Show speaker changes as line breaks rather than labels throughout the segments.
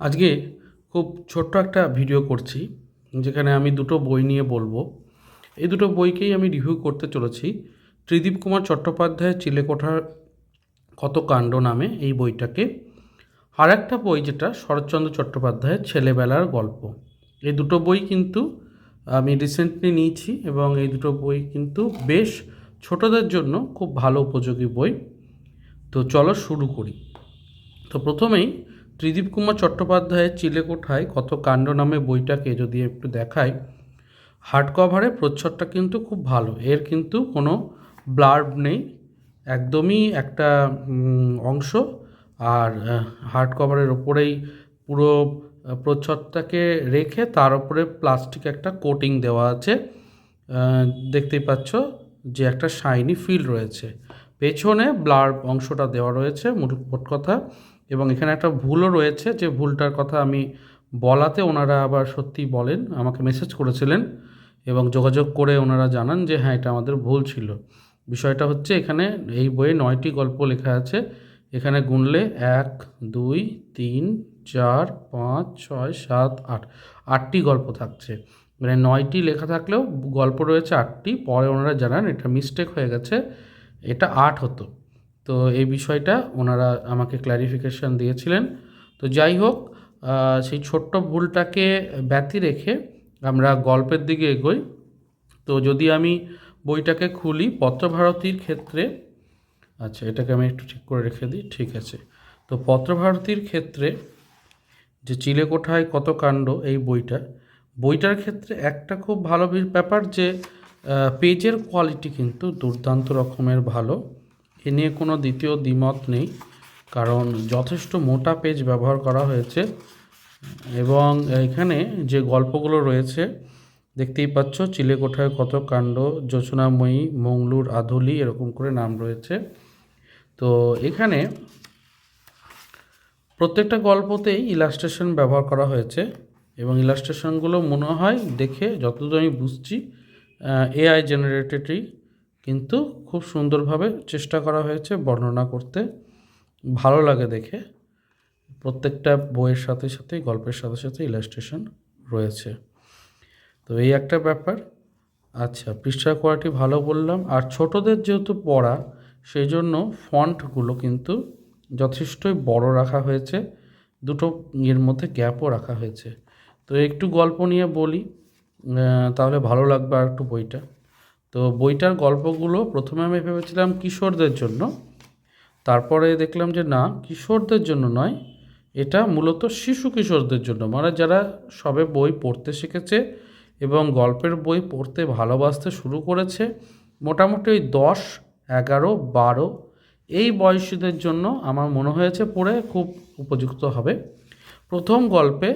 আজকে খুব ছোট্ট একটা ভিডিও করছি, যেখানে আমি দুটো বই নিয়ে বলব। এই দুটো বইকেই আমি রিভিউ করতে চলেছি। ত্রিদীপ কুমার চট্টোপাধ্যায়ের চিলেকোঠার কত কাণ্ড নামে এই বইটাকে। আর একটা বই যেটা শরৎচন্দ্র চট্টোপাধ্যায়ের ছেলেবেলার গল্প। এই দুটো বই কিন্তু আমি রিসেন্টলি নিয়েছি এবং এই দুটো বই কিন্তু বেশ ছোটদের জন্য খুব ভালো উপযোগী বই। তো চলো শুরু করি। তো প্রথমেই ত্রিদীপ কুমার চট্টোপাধ্যায়ের চিলেকোঠায় কত কাণ্ড নামে বইটাকে যদি একটু দেখাই হার্ড কভারে প্রচ্ছদটা কিন্তু খুব ভালো। এর কিন্তু কোনো ব্লার্ব নেই, একদমই একটা অংশ। আর হার্ড কভারের ওপরেই পুরো প্রচ্ছদটাকে রেখে তার উপরে প্লাস্টিক একটা কোটিং দেওয়া আছে। দেখতেই পাচ্ছ যে একটা শাইনি ফিল রয়েছে। পেছনে ব্লার অংশটা দেওয়া রয়েছে মোট কথা। এবং এখানে একটা ভুলও রয়েছে যে ভুলটার কথা আমি বলাতে ওনারা আবার সত্যি বলেন, আমাকে মেসেজ করেছিলেন এবং যোগাযোগ করে ওনারা জানান যে হ্যাঁ এটা আমাদের ভুল ছিল। বিষয়টা হচ্ছে এখানে এই বইয়ে নয়টি গল্প লেখা আছে। এখানে গুনলে এক, দুই, তিন, চার, পাঁচ, ছয়, সাত, আট, আটটি গল্প থাকছে। মানে নয়টি লেখা থাকলেও গল্প রয়েছে আটটি, পরে ওনারা জানান এটা মিস্টেক হয়ে গেছে, এটা আট হতো। তো এই বিষয়টা ওনারা আমাকে ক্ল্যারিফিকেশন দিয়েছিলেন। তো যাই হোক সেই ছোট্ট ভুলটাকে ব্যতি রেখে আমরা গল্পের দিকে এগোই। তো যদি আমি বইটাকে খুলি, পত্রভারতীর ক্ষেত্রে আচ্ছা এটাকে আমি একটু ঠিক করে রেখে দিই, ঠিক আছে। তো পত্রভারতীর ক্ষেত্রে যে চিলেকোঠায় কত কাণ্ড, এই বইটা, বইটার ক্ষেত্রে একটা খুব ভালো ব্যাপার যে পেজের কোয়ালিটি কিন্তু দুর্দান্ত রকমের ভালো। এ নিয়ে কোনো দ্বিতীয় দ্বিমত নেই, কারণ যথেষ্ট মোটা পেজ ব্যবহার করা হয়েছে। এবং এখানে যে গল্পগুলো রয়েছে, দেখতেই পাচ্ছ চিলেকোঠায় কত কাণ্ড যোচনাময়ী মংলুর, আধুলি, এরকম করে নাম রয়েছে। তো এখানে প্রত্যেকটা গল্পতেই ইলাস্ট্রেশন ব্যবহার করা হয়েছে এবং ইলাস্ট্রেশনগুলো মনে হয় দেখে, যতদূর আমি বুঝছি এআই জেনারেটেডই কিন্তু খুব সুন্দরভাবে চেষ্টা করা হয়েছে বর্ণনা করতে। ভালো লাগে দেখে। প্রত্যেকটা বইয়ের সাথে সাথে গল্পের সাথে সাথে ইলাস্ট্রেশন রয়েছে। তো এই একটা ব্যাপার। আচ্ছা পৃষ্ঠার কোয়ালিটি ভালো বললাম। আর ছোটদের যেহেতু পড়া সেই জন্য ফন্টগুলো কিন্তু যথেষ্টই বড় রাখা হয়েছে। দুটো এর মধ্যে গ্যাপও রাখা হয়েছে। তো একটু গল্প নিয়ে বলি। তাহলে ভালো লাগবে আর একটু বইটা। তো বইটার গল্পগুলো প্রথমে আমি ভেবেছিলাম কিশোরদের জন্য। তারপরে দেখলাম যে না, কিশোরদের জন্য নয়, এটা মূলত শিশু কিশোরদের জন্য। মানে যারা সবে বই পড়তে শিখেছে এবং গল্পের বই পড়তে ভালোবাসতে শুরু করেছে, মোটামুটি ওই দশ, এগারো, বারো, এই বয়সীদের জন্য আমার মনে হয়েছে পড়ে খুব উপযুক্ত হবে। প্রথম গল্পে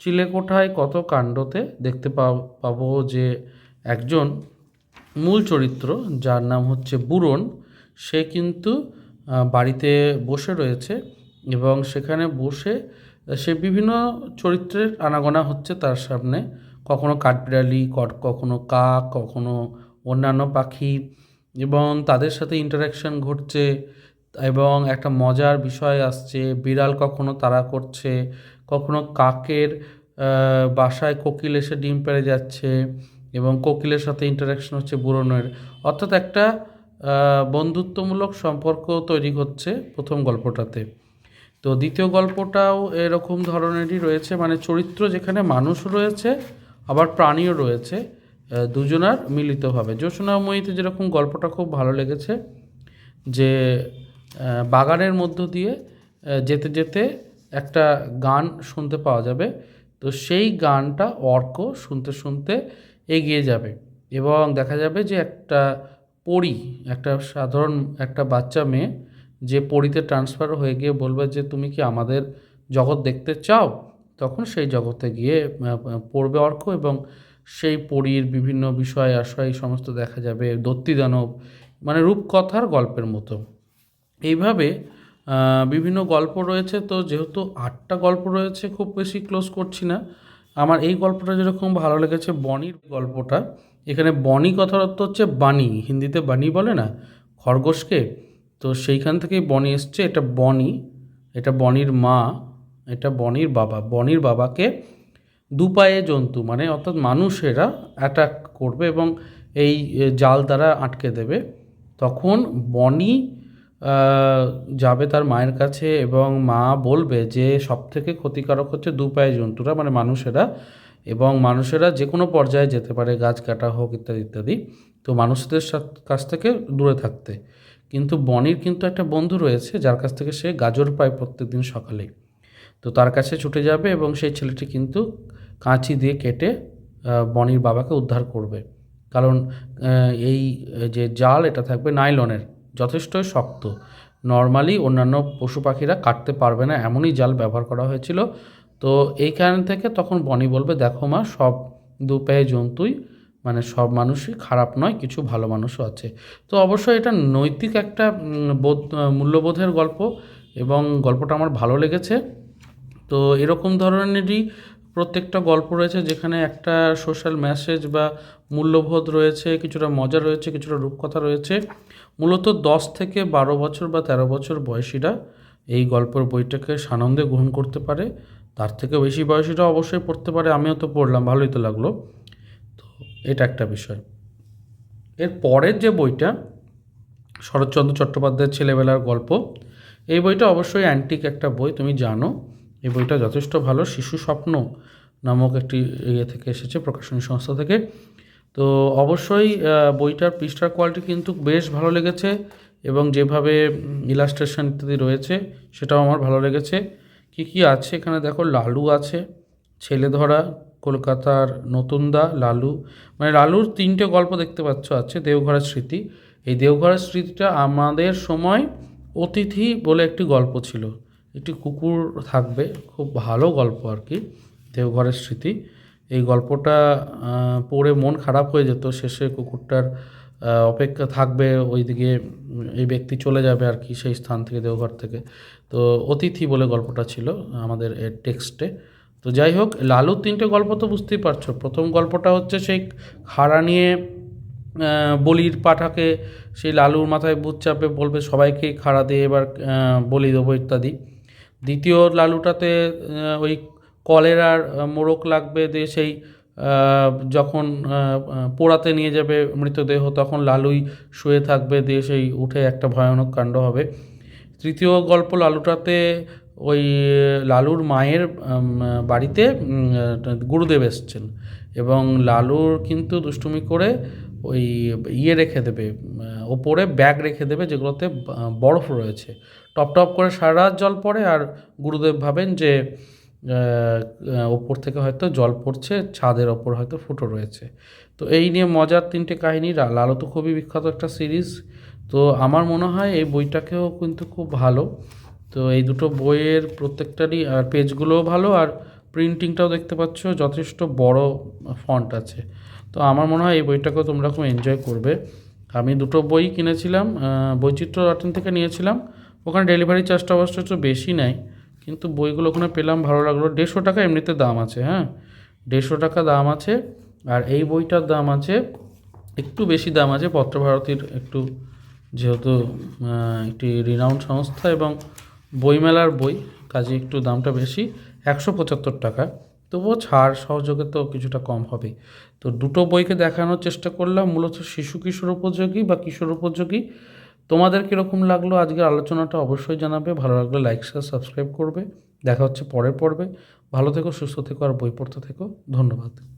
চিলেকোঠায় কত কাণ্ডতে দেখতে পাবো যে একজন মূল চরিত্র, যার নাম হচ্ছে বুরন, সে কিন্তু বাড়িতে বসে রয়েছে এবং সেখানে বসে, সে বিভিন্ন চরিত্রের আনাগোনা হচ্ছে তার সামনে। কখনো কাঠবিড়ালি কখনো কাক, কখনো অন্যান্য পাখি এবং তাদের সাথে ইন্টারাকশন ঘটছে এবং একটা মজার বিষয় আসছে। বিড়াল কখনো তাড়া করছে, কখনো কাকের বাসায় কোকিল এসে ডিম পেড়ে যাচ্ছে এবং কোকিলের সাথে ইন্টারাকশন হচ্ছে বুড়নের অর্থাৎ একটা বন্ধুত্বমূলক সম্পর্ক তৈরি হচ্ছে প্রথম গল্পটাতে। তো দ্বিতীয় গল্পটাও এরকম ধরনেরই রয়েছে মানে চরিত্র যেখানে মানুষ রয়েছে, আবার প্রাণীও রয়েছে দুজনার মিলিতভাবে। জ্যোৎস্নাময়ীতে যেরকম গল্পটা খুব ভালো লেগেছে, যে বাগানের মধ্য দিয়ে যেতে যেতে একটা গান শুনতে পাওয়া যাবে। তো সেই গানটা অর্ক শুনতে শুনতে এগিয়ে যাবে। এবং দেখা যাবে যে একটা পড়ি একটা সাধারণ একটা বাচ্চা মেয়ে যে পড়িতে ট্রান্সফার হয়ে গিয়ে বলবে যে, তুমি কি আমাদের জগৎ দেখতে চাও? তখন সেই জগতে গিয়ে পড়বে অর্ক এবং সেই পরীর বিভিন্ন বিষয় আশয় সমস্ত দেখা যাবে দত্তি দানব মানে রূপকথার গল্পের মতো। এইভাবে বিভিন্ন গল্প রয়েছে। তো যেহেতু আটটা গল্প রয়েছে, খুব বেশি ক্লোজ করছি না। আমার এই গল্পটা যেরকম ভালো লেগেছে, বনির গল্পটা, এখানে বনি কথার অর্থ হচ্ছে বানি হিন্দিতে বানি বলে না, খরগোশকে। তো সেইখান থেকেই বনি এসছে, এটা বনি, এটা বনির মা, এটা বনির বাবা, বনির বাবাকে দুপায়ে জন্তু মানে অর্থাৎ মানুষেরা অ্যাটাক করবে এবং এই জাল দ্বারা আটকে দেবে। তখন বনি যাবে তার মায়ের কাছে এবং মা বলবে যে সব থেকে ক্ষতিকারক হচ্ছে দুপায়ে জন্তুরা মানে মানুষেরা এবং মানুষেরা যে কোনো পর্যায়ে যেতে পারে, গাছ কাটা হোক ইত্যাদি ইত্যাদি। তো মানুষদের কাছ থেকে দূরে থাকতে। কিন্তু বনির কিন্তু একটা বন্ধু রয়েছে, যার কাছ থেকে সে গাজর পায় প্রত্যেকদিন সকালেই তো তার কাছে ছুটে যাবে এবং সেই ছেলেটি কিন্তু কাঁচি দিয়ে কেটে বনির বাবাকে উদ্ধার করবে। কারণ এই যে জাল, এটা থাকবে নাইলনের। যথেষ্টই শক্ত। নর্মালি অন্যান্য পশু পাখিরা কাটতে পারবে না, এমনই জাল ব্যবহার করা হয়েছিল। তো এই কারণ থেকে তখন বনি বলবে, দেখো মা, সব দুপায়ে জন্তুই মানে সব মানুষই খারাপ নয়, কিছু ভালো মানুষও আছে। তো অবশ্যই এটা নৈতিক একটা বোধ, মূল্যবোধের গল্প এবং গল্পটা আমার ভালো লেগেছে। তো এরকম ধরনেরই প্রত্যেকটা গল্প রয়েছে যেখানে একটা সোশ্যাল মেসেজ বা মূল্যবোধ রয়েছে, কিছুটা মজা রয়েছে, কিছুটা রূপকথা রয়েছে। মূলত দশ থেকে বারো বছর বা তেরো বছর বয়সীরা এই গল্পের বইটাকে সানন্দে গ্রহণ করতে পারে। তার থেকে বেশি বয়সীরা অবশ্যই পড়তে পারে, আমিও তো পড়লাম, ভালোই তো লাগল। তো এটা একটা বিষয়। এর পরের যে বইটা, শরৎচন্দ্র চট্টোপাধ্যায়ের ছেলেবেলার গল্প, এই বইটা অবশ্যই অ্যান্টিক একটা বই, তুমি জানো। এই বইটা যথেষ্ট ভালো শিশু স্বপ্ন নামক একটি ইয়ে থেকে এসেছে, প্রকাশনী সংস্থা থেকে। তো অবশ্যই বইটার পৃষ্ঠার কোয়ালিটি কিন্তু বেশ ভালো লেগেছে এবং যেভাবে ইলাস্ট্রেশন ইত্যাদি রয়েছে সেটাও আমার ভালো লেগেছে। কি কি আছে এখানে? দেখো, লালু আছে, ছেলে ধরা, কলকাতার নতুনদা, লালু। মানে লালুর তিনটে গল্প দেখতে পাচ্ছ আছে, দেওঘরের স্মৃতি। এই দেওঘরের স্মৃতিটা আমাদের সময় অতিথি বলে একটি গল্প ছিল। একটি কুকুর থাকবে, খুব ভালো গল্প আর কি, দেওঘরের স্মৃতি। এই গল্পটা পড়ে মন খারাপ হয়ে যেত, শেষে কুকুরটার অপেক্ষা থাকবে, ওইদিকে এই ব্যক্তি চলে যাবে আর কি, সেই স্থান থেকে, দেওঘর থেকে। তো অতিথি বলে গল্পটা ছিল, আমাদের এর টেক্সটে। তো যাই হোক, লালুর তিনটে গল্প তো বুঝতেই পারছ। প্রথম গল্পটা হচ্ছে সেই খাড়া নিয়ে বলির পাঠাকে সেই লালুর মাথায় বুধ চাপে বলবে সবাইকেই খাড়া দিয়ে এবার বলি দেবো ইত্যাদি। দ্বিতীয় লালুটাতে ওই কলেরার মোড়ক লাগবে দিয়ে সেই যখন পোড়াতে নিয়ে যাবে মৃতদেহ, তখন লালুই শুয়ে থাকবে দিয়ে সেই উঠে একটা ভয়ানক কাণ্ড হবে। তৃতীয় গল্প লালুটাতে ওই লালুর মায়ের বাড়িতে গুরুদেব এসছেন এবং লালুর কিন্তু দুষ্টুমি করে ওই ইয়ে রেখে দেবে ওপরে ব্যাগ রেখে দেবে যেগুলোতে বরফ রয়েছে। টপ টপ করে সারা রাত জল পড়ে আর গুরুদেব ভাবেন যে ওপর থেকে হয়তো জল পড়ছে, ছাদের ওপর হয়তো ফুটো রয়েছে। তো এই নিয়ে মজার তিনটে কাহিনী লালু তো খুবই বিখ্যাত একটা সিরিজ। তো আমার মনে হয় এই বইটাকেও কিন্তু খুব ভালো। তো এই দুটো বইয়ের প্রত্যেকটারই, আর পেজগুলোও ভালো, আর প্রিন্টিংটাও দেখতে পাচ্ছ, যথেষ্ট বড় ফন্ট আছে। তো আমার মনে হয় এই বইটাকেও তোমরা খুব এনজয় করবে। আমি দুটো বই কিনেছিলাম বৈচিত্র্য ডট থেকে নিয়েছিলাম। ওখানে ডেলিভারি চার্জটা অবশ্য একটু বেশি নেয়, কিন্তু বইগুলো ওখানে পেলাম, ভালো লাগল। দেড়শো টাকা এমনিতে দাম আছে হ্যাঁ? দেড়শো টাকা দাম আছে, আর এই বইটার দাম আছে, একটু বেশি দাম আছে, পত্রভারতীর একটু, যেহেতু একটি রিনাউন্ড সংস্থা এবং বইমেলার বই, কাজে একটু দামটা বেশি। একশো পঁচাত্তর টাকা। তবুও ছাড় সহযোগে তো কিছুটা কম হবে। তো দুটো বইকে দেখানোর চেষ্টা করলাম। মূলত শিশু কিশোর উপযোগী বা কিশোর উপযোগী? তোমাদের কীরকম লাগল আজকের আলোচনাটা অবশ্যই জানাবে। ভালো লাগলে লাইক শেয়ার সাবস্ক্রাইব করবে। দেখা হচ্ছে পরের পর্বে। ভালো থেকো, সুস্থ থেকো আর বই পড়তে থেকো। ধন্যবাদ।